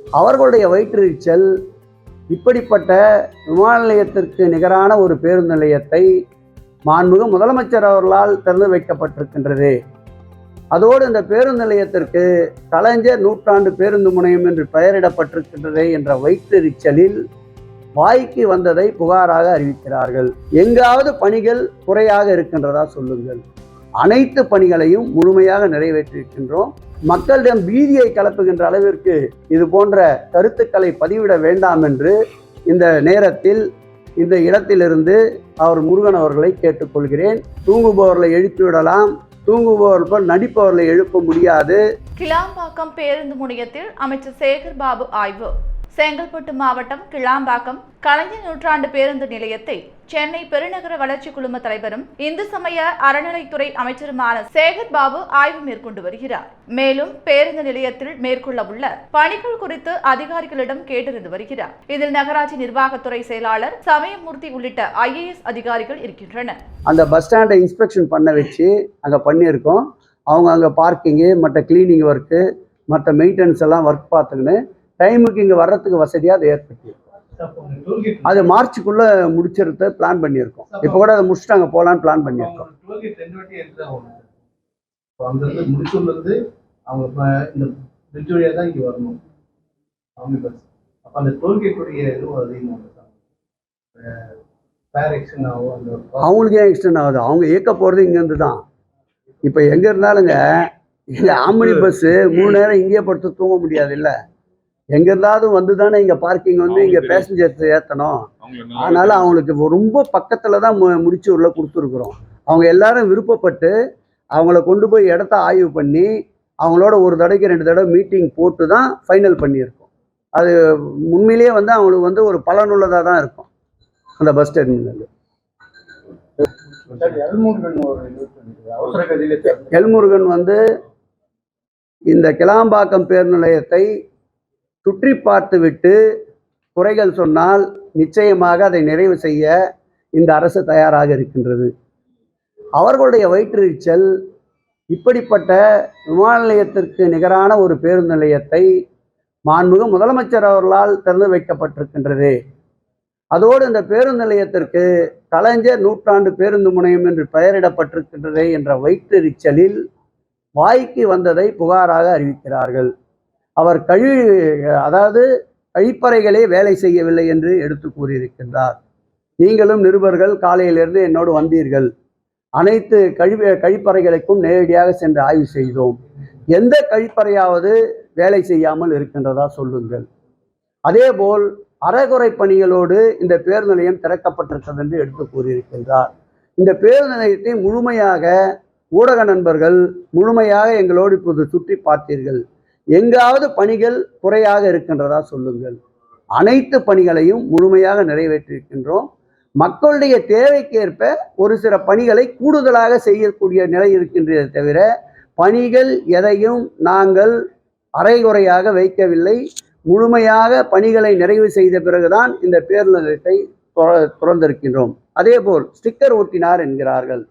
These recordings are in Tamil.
அவர்களுடைய வயிற்றெரிச்சல் இப்படிப்பட்ட விமான நிலையத்திற்கு நிகரான ஒரு பேருந்து நிலையத்தை மாண்புமிகு முதலமைச்சர் அவர்களால் திறந்து வைக்கப்பட்டிருக்கின்றது. அதோடு இந்த பேருந்து நிலையத்திற்கு கலைஞர் நூற்றாண்டு பேருந்து முனையம் என்று பெயரிடப்பட்டிருக்கின்றது என்ற வயிற்றெரிச்சலில் வாய்க்கு வந்ததை புகாராக அறிவிக்கிறார்கள். எங்காவது பணிகள் குறையாக இருக்கின்றதா சொல்லுங்கள். அனைத்து பணிகளையும் முழுமையாக நிறைவேற்றியிருக்கின்றோம். மக்களிடம் பீதியை கலப்புகின்ற அளவிற்கு இது போன்ற கருத்துக்களை பதிவிட வேண்டாம் என்று இந்த நேரத்தில் இந்த இடத்திலிருந்து அவர் முருகன் அவர்களை கேட்டுக்கொள்கிறேன். தூங்குபவர்களை எழுப்பிவிடலாம் தூங்குபவர் போல் நடிப்பவர்களை எழுப்ப முடியாது. கிளாம்பாக்கம் பேருந்து முனையத்தில் அமைச்சர் சேகர் பாபு ஆய்வு. செங்கல்பட்டு மாவட்டம் கிளாம்பாக்கம் கலைஞர் நூற்றாண்டு பேருந்து நிலையத்தை சென்னை பெருநகர வளர்ச்சி குழும தலைவரும் இந்து சமய அறநிலைத்துறை அமைச்சருமான சேகர் பாபு ஆய்வு மேற்கொண்டு வருகிறார். மேலும் பேருந்து நிலையத்தில் மேற்கொள்ள உள்ள பணிகள் குறித்து அதிகாரிகளிடம் கேட்டறிந்து வருகிறார். இதில் நகராட்சி நிர்வாகத்துறை செயலாளர் சமயமூர்த்தி உள்ளிட்ட ஐஏஎஸ் அதிகாரிகள் இருக்கின்றனர். அந்த பஸ் ஸ்டாண்டை இன்ஸ்பெக்ஷன் பண்ண வச்சு அங்கே பண்ணியிருக்கோம். அவங்க அங்கே பார்க்கிங்கு மற்ற கிளீனிங் ஒர்க்கு மற்ற மெயின்டெனன்ஸ் எல்லாம் ஒர்க் பார்த்துக்கின்னு டைமுக்கு இங்கே வர்றதுக்கு வசதியாக அதை ஏற்படுத்தி அது மார்ச்சுக்குள்ளே முடிச்சிருத்த பிளான் பண்ணியிருக்கோம். இப்போ கூட அதை முடிச்சுட்டு அங்கே போகலான்னு பிளான் பண்ணியிருக்கோம். அவங்க அவங்களுக்கு ஏன் எக்ஸ்டெண்ட் ஆகுது. அவங்க இயக்க போகிறது இங்கேருந்து தான். இப்போ எங்கே இருந்தாலுங்க இங்கே ஆம்பனி பஸ்ஸு மூணு நேரம் இங்கேயே படுத்து தூங்க முடியாது இல்லை. எங்கே இருந்தாவது வந்து தானே இங்கே பார்க்கிங் வந்து இங்கே பேசஞ்சர்ஸ் ஏற்றணும் அதனால அவங்களுக்கு ரொம்ப பக்கத்தில் தான் மு முடிச்சு உள்ள கொடுத்துருக்குறோம். அவங்க எல்லாரும் விருப்பப்பட்டு அவங்கள கொண்டு போய் இடத்த ஆய்வு பண்ணி அவங்களோட ஒரு தடவைக்கு ரெண்டு தடவை மீட்டிங் போட்டு தான் ஃபைனல் பண்ணியிருக்கோம். அது உண்மையிலேயே வந்து அவங்களுக்கு வந்து ஒரு பலனுள்ளதாக தான் இருக்கும். அந்த பஸ் டெர்மினல் எல்முருகன் வந்து இந்த கிளாம்பாக்கம் பேர் நிலையத்தை சுற்றி பார்த்துவிட்டு குறைகள் சொன்னால் நிச்சயமாக அதை நிறைவு செய்ய இந்த அரசு தயாராக இருக்கின்றது. அவர்களுடைய வயிற்றெரிச்சல் இப்படிப்பட்ட விமான நிலையத்திற்கு நிகரான ஒரு பேருந்து நிலையத்தை மாண்புமிகு முதலமைச்சர் அவர்களால் திறந்து வைக்கப்பட்டிருக்கின்றது. அதோடு இந்த பேருந்து நிலையத்திற்கு கலைஞர் நூற்றாண்டு பேருந்து முனையம் என்று பெயரிடப்பட்டிருக்கின்றது என்ற வயிற்றெரிச்சலில் வாய்க்கு வந்ததை புகாராக அறிவிக்கிறார்கள். அவர் கழி அதாவது கழிப்பறைகளே வேலை செய்யவில்லை என்று எடுத்து கூறியிருக்கின்றார். நீங்களும் நிருபர்கள் காலையிலிருந்து என்னோடு வந்தீர்கள். அனைத்து கழிவு கழிப்பறைகளுக்கும் நேரடியாக சென்று ஆய்வு செய்தோம். எந்த கழிப்பறையாவது வேலை செய்யாமல் இருக்கின்றதா சொல்லுங்கள். அதேபோல் அறகுறை பணிகளோடு இந்த பேருந்து நிலையம் திறக்கப்பட்டிருக்கிறது என்று எடுத்து கூறியிருக்கின்றார். இந்த பேருந்து நிலையத்தை முழுமையாக ஊடக நண்பர்கள் முழுமையாக எங்களோடு இப்போது சுற்றி பார்த்தீர்கள். எங்காவது பணிகள் குறையாக இருக்கின்றதா சொல்லுங்கள். அனைத்து பணிகளையும் முழுமையாக நிறைவேற்றியிருக்கின்றோம் மக்களுடைய தேவைக்கேற்ப ஒரு சில பணிகளை கூடுதலாக செய்யக்கூடிய நிலை இருக்கின்றதை தவிர பணிகள் எதையும் நாங்கள் அரைகுறையாக வைக்கவில்லை. முழுமையாக பணிகளை நிறைவு செய்த பிறகுதான் இந்த பேருந்து நிலையத்தை துற- துறந்திருக்கின்றோம். அதேபோல் ஸ்டிக்கர் ஒட்டினார் என்கிறார்கள்.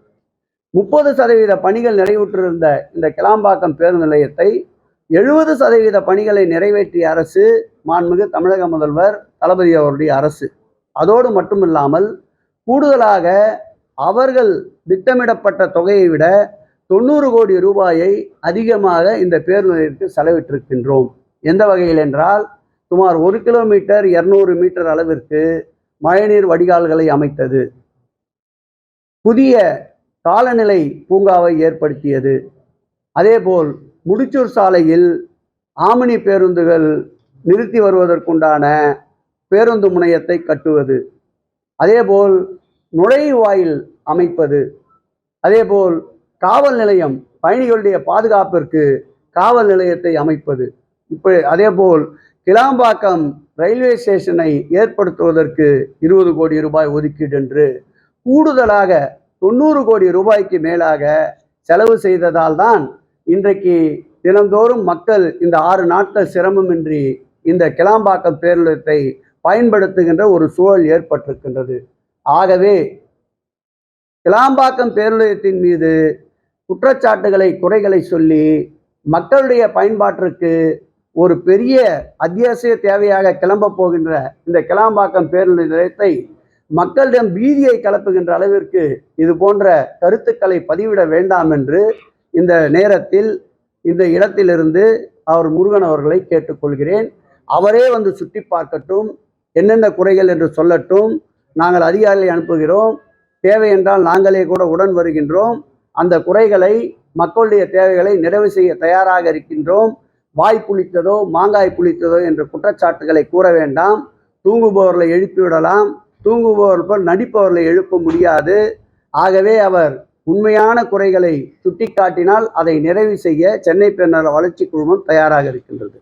முப்பது சதவீத பணிகள் நிறைவுற்றிருந்த இந்த கிளாம்பாக்கம் பேருந்து நிலையத்தை எழுபது சதவீத பணிகளை நிறைவேற்றிய அரசு மாண்புமிகு தமிழக முதல்வர் தளபதி அவருடைய அரசு. அதோடு மட்டுமில்லாமல் கூடுதலாக அவர்கள் திட்டமிடப்பட்ட தொகையை விட தொண்ணூறு கோடி ரூபாயை அதிகமாக இந்த பேருந்திற்கு செலவிட்டிருக்கின்றோம். எந்த வகையில் என்றால் சுமார் ஒரு கிலோமீட்டர் இரநூறு மீட்டர் அளவிற்கு மழைநீர் வடிகால்களை அமைத்தது. புதிய காலநிலை பூங்காவை ஏற்படுத்தியது. அதேபோல் முடிச்சூர் சாலையில் ஆமினி பேருந்துகள் நிறுத்தி வருவதற்குண்டான பேருந்து முனையத்தை கட்டுவது. அதேபோல் நுழைவாயில் அமைப்பது. அதேபோல் காவல் நிலையம் பயணிகளுடைய பாதுகாப்பிற்கு காவல் நிலையத்தை அமைப்பது. இப்படி அதேபோல் கிளாம்பாக்கம் ரயில்வே ஸ்டேஷனை ஏற்படுத்துவதற்கு இருபது கோடி ரூபாய் ஒதுக்கீடு என்று கூடுதலாக தொண்ணூறு கோடி ரூபாய்க்கு மேலாக செலவு செய்ததால் தான் இன்றைக்கு தினந்தோறும் மக்கள் இந்த ஆறு நாட்கள் சிரமமின்றி இந்த கிளாம்பாக்கம் பேருந்தத்தை பயன்படுத்துகின்ற ஒரு சூழல் ஏற்பட்டிருக்கின்றது. ஆகவே கிளாம்பாக்கம் பேருந்தத்தின் மீது குற்றச்சாட்டுகளை குறைகளை சொல்லி மக்களுடைய பயன்பாட்டிற்கு ஒரு பெரிய அத்தியாவசிய தேவையாக கிளம்ப போகின்ற இந்த கிளாம்பாக்கம் பேருந்து நிலையத்தை மக்களிடம் பீதியை கலப்புகின்ற அளவிற்கு இது போன்ற கருத்துக்களை பதிவிட வேண்டாம் என்று இந்த நேரத்தில் இந்த இடத்திலிருந்து அவர் முருகன் அவர்களை கேட்டுக்கொள்கிறேன். அவரே வந்து சுற்றி பார்க்கட்டும் என்னென்ன குறைகள் என்று சொல்லட்டும் நாங்கள் அதிகாரிகளை அனுப்புகிறோம். தேவை என்றால் நாங்களே கூட உடன் வருகின்றோம். அந்த குறைகளை மக்களுடைய தேவைகளை நிறைவு செய்ய தயாராக இருக்கின்றோம். வாய் புளித்ததோ மாங்காய் புளித்ததோ என்ற குற்றச்சாட்டுகளை கூற வேண்டாம். தூங்குபவர்களை எழுப்பிவிடலாம். தூங்குபவர் போல் நடிப்பவர்களை எழுப்ப முடியாது. ஆகவே அவர் உண்மையான குறைகளை சுட்டிக்காட்டினால் அதை நிறைவு செய்ய சென்னை பெருநல வளர்ச்சி குழுமம் தயாராக இருக்கின்றது.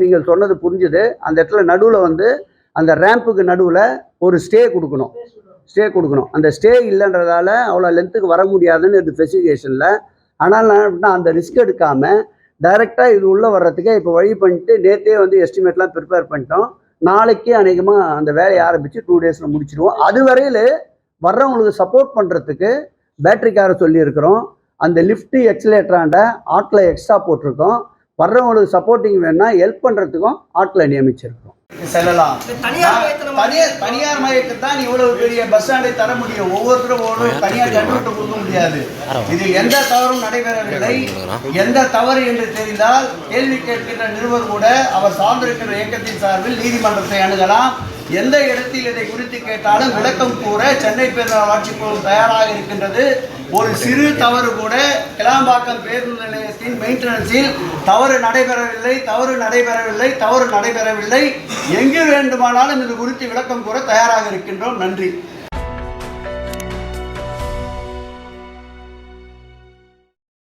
நீங்கள் சொன்னது புரிஞ்சுது. அந்த இடத்துல நடுவில் வந்து அந்த ரேம்புக்கு நடுவில் ஒரு ஸ்டே கொடுக்கணும். ஸ்டே கொடுக்கணும். அந்த ஸ்டே இல்லைன்றதால அவ்வளோ லென்த்துக்கு வர முடியாதுன்னு ஸ்பெசிஃபிகேஷனில் ஆனால் நான் என்ன பண்ணேன், அந்த ரிஸ்க் எடுக்காமல் டைரெக்டாக இது உள்ளே வர்றதுக்கே இப்போ வழி பண்ணிட்டு நேற்றே வந்து எஸ்டிமேட்லாம் ப்ரிப்பேர் பண்ணிட்டோம். நாளைக்கு அநேகமாக அந்த வேலையை ஆரம்பித்து டூ டேஸில் முடிச்சிடுவோம். அது வரையில் வர்றவங்களுக்கு சப்போர்ட் பண்ணுறதுக்கு பேட்டரி காரை சொல்லியிருக்கிறோம். அந்த லிஃப்ட் எக்ஸலேட்டராண்ட ஆட்டில் எக்ஸ்ட்ரா போட்டிருக்கோம். வர்றவங்களுக்கு சப்போர்ட்டிங் வேணா ஹெல்ப் பண்ணுறதுக்கும் ஆட்டில் நியமிச்சிருக்கோம் செல்லலாம். தனியார் தனியார் மையத்துக்கு தான் இவ்வளவு பெரிய பஸ் ஸ்டாண்டை தர முடியும். ஒவ்வொருத்தரும் ஒரு தனியார் கண்டுவிட்டு கொடுக்க முடியாது. இதில் எந்த தவறும் நடைபெறவில்லை. எந்த தவறு என்று தெரிந்தால் கேள்வி கேட்கின்ற நிருபர் கூட அவர் சார்ந்திருக்கின்ற இயக்கத்தின் சார்பில் நீதிமன்றத்தை அணுகலாம். எந்த இடத்தில் இதை குறித்து கேட்டாலும் விளக்கம் கூற சென்னை பேருந்து ஆட்சி குழு தயாராக இருக்கின்றது. ஒரு சிறு தவறு கூட கிளாம்பாக்கம் பேருந்து நிலையத்தின் மெயின்டெனன்ஸில் தவறு நடைபெறவில்லை தவறு நடைபெறவில்லை தவறு நடைபெறவில்லை. எங்கு வேண்டுமானாலும் இது குறித்து விளக்கம் கூற தயாராக இருக்கின்றோம். நன்றி.